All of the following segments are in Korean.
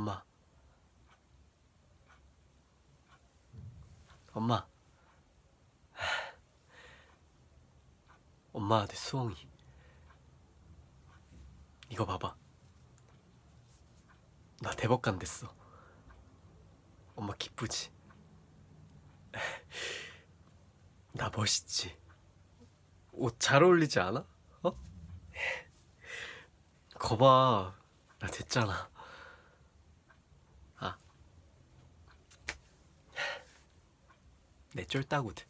엄마. 엄마. 엄마, 내 수홍이. 이거 봐봐. 나 대법관 됐어. 엄마 기쁘지? 나 멋있지? 옷 잘 어울리지 않아? 어? 거봐, 나 됐잖아. 아, 내 쫄따구들.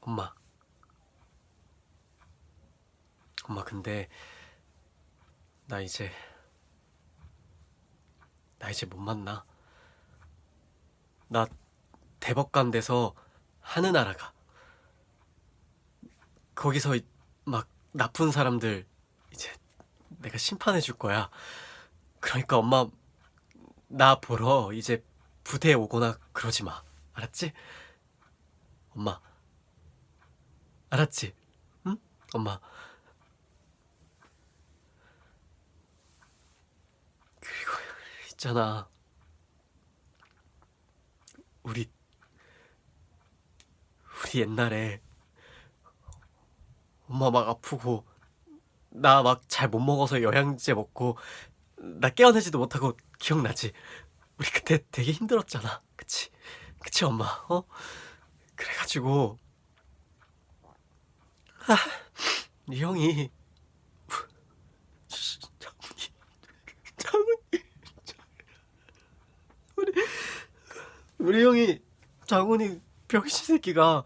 엄마. 엄마, 근데, 나 이제, 나 이제 못 만나. 나 대법관 돼서 하늘나라 가. 거기서 이- 막 나쁜 사람들 이제 내가 심판해 줄 거야. 그러니까 엄마 나 보러 이제 부대에 오거나 그러지 마. 알았지? 엄마. 알았지? 응? 엄마. 그리고 있잖아. 우리 우리 옛날에 엄마 막 아프고 나 막 잘 못 먹어서 영양제 먹고 나 깨어나지도 못하고 기억나지? 우리 그때 되게 힘들었잖아. 그치? 그치 엄마? 어? 그래가지고 아, 이 형이 장훈이 우리 우리 형이 장훈이 병신 새끼가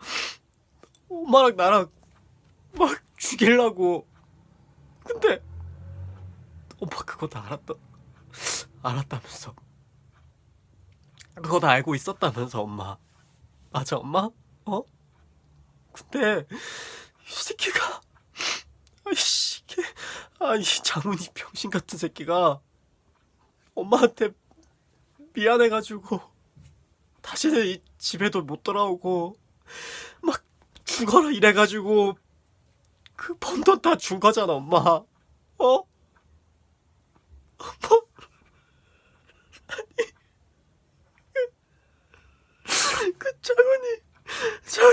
엄마랑 나랑 막 죽이려고 근데 오빠 그거 다 알았다 알았다면서 그거 다 알고 있었다면서 엄마 맞아 엄마? 어? 근데 이 새끼가 아이씨 걔 아니 장훈이 병신 같은 새끼가 엄마한테 미안해가지고 다시는 이 집에도 못 돌아오고 막 죽어라 이래가지고 그 번 돈 다 준 거잖아 엄마 어? 엄마 아니 그 장훈이 장,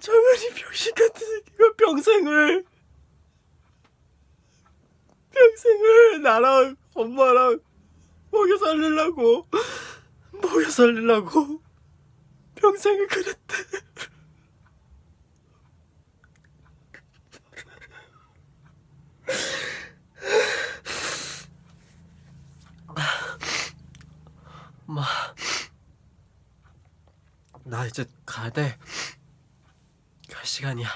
장훈이 병신 같은 새끼가 평생을 평생을 나랑 엄마랑 먹여 살리려고 먹여 살리려고 평생을 그랬대. 엄마, 나 이제 가야 돼. 갈 시간이야.